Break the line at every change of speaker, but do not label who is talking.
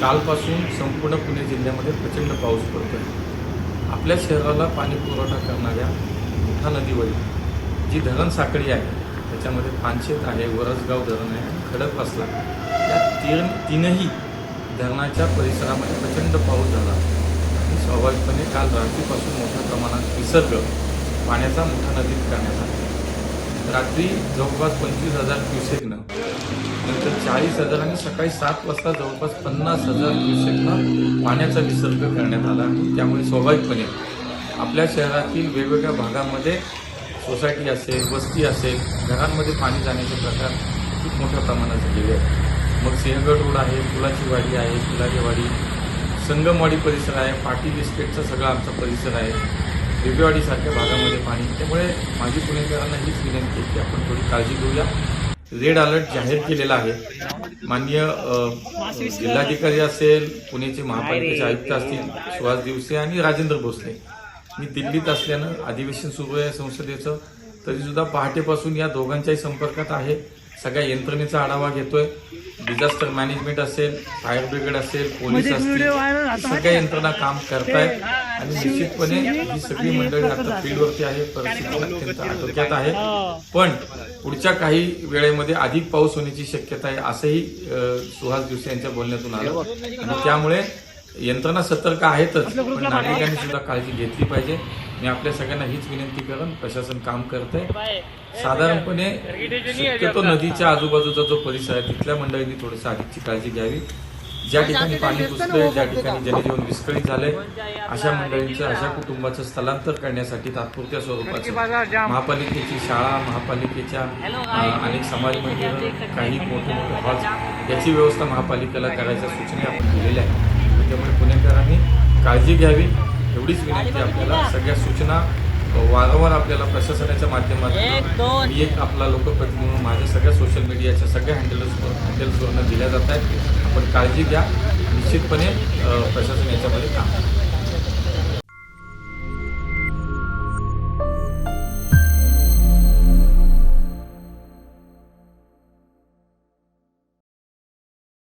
कालपासून संपूर्ण पुणे जिल्ह्यामध्ये प्रचंड पाऊस पडतोय. आपल्या शहराला पाणी पुरवठा करणाऱ्या मुठा नदीवरील जी धरण साखळी आहे त्याच्यामध्ये पानशेत आहे वरसगाव धरण आहे आणि खडकवासला या तीन तीनही धरणाच्या परिसरामध्ये प्रचंड पाऊस झाला. आणि स्वाभाविकपणे काल रात्रीपासून मोठ्या प्रमाणात विसर्ग पाण्याचा मोठा नदीत करण्यात आला. रात्री जवळपास पंचवीस हजार क्युसेकनं नंतर चाळीस हजार आणि सकाळी सात वाजता जवळपास पन्नास हजार क्युसेकनं पाण्याचा विसर्ग करण्यात आला आणि त्यामुळे स्वाभाविकपणे आपल्या शहरातील वेगवेगळ्या भागामध्ये सोसायटी असेल वस्ती असेल घरांमध्ये पाणी जाण्याचे प्रकार खूप मोठ्या प्रमाणात झालेले आहेत. मग सिंहगड रोड आहे फुलाची वाडी आहे फुलाचीवाडी. संगमवाडी परिसर आहे पाटील इस्टेटचा सगळा आमचा परिसर आहे. दिव्यवाडीसारख्या भागामध्ये पाणी. त्यामुळे माझी पुणेकरांना हीच विनंती आहे की आपण थोडी काळजी घेऊया. रेड अलर्ट जाहीर केलेला आहे. माननीय जिल्हाधिकारी असेल पुण्याचे महापालिकेचे आयुक्त असतील सुहास दिवसे आणि राजेंद्र भोसले. मी दिल्लीत असल्यानं अधिवेशन सुरू आहे संसदेचं तरी सुद्धा पहाटेपासून या दोघांच्याही संपर्कात आहे. सगळ्या यंत्रणेचा आढावा घेतोय. डिझास्टर मॅनेजमेंट असेल फायर ब्रिगेड असेल पोलीस असतील सगळ्या यंत्रणा काम करतायत. आणि निश्चितपणे ही सगळी मंडळी आता फील्डवरती आहे. परिस्थिती अत्यंत आटोक्यात आहे. पण पुढच्या काही वेळेमध्ये अधिक पाऊस होण्याची शक्यता आहे असंही सुहास दिवसे यांच्या बोलण्यातून आलं. आणि त्यामुळे यंत्रणा सतर्क आहेतच पण नागरिकांनी सुद्धा काळजी घेतली पाहिजे. मी आपल्या सगळ्यांना हीच विनंती करेन प्रशासन काम करतंय. साधारणपणे शक्यतो नदीच्या आजूबाजूचा जो परिसर आहे तिथल्या मंडळींनी थोडंसं अधिकची काळजी घ्यावी. ज्या ठिकाणी पाणी घुसलंय ज्या ठिकाणी जनजीवन विस्कळीत झालंय अशा मंडळींचं अशा कुटुंबाचं स्थलांतर करण्यासाठी तात्पुरत्या स्वरूपाचं महापालिकेची शाळा महापालिकेच्या अनेक समाज मंदिरं काही मोठे मोठे हॉल्स याची व्यवस्था महापालिकेला करायच्या सूचना आपण दिलेल्या आहेत. त्यामुळे पुणेकरांनी काळजी घ्यावी एवढीच विनंती आपल्याला. सगळ्या सूचना वारंवार आपल्याला प्रशासनाच्या माध्यमातून मी एक आपला लोकप्रतिनिधी म्हणून माझ्या सगळ्या सोशल मीडियाच्या सगळ्या हँडल्सवर हँडल्सवरनं दिल्या जात आहेत. आपण काळजी घ्या. निश्चितपणे प्रशासन याच्यामध्ये काम.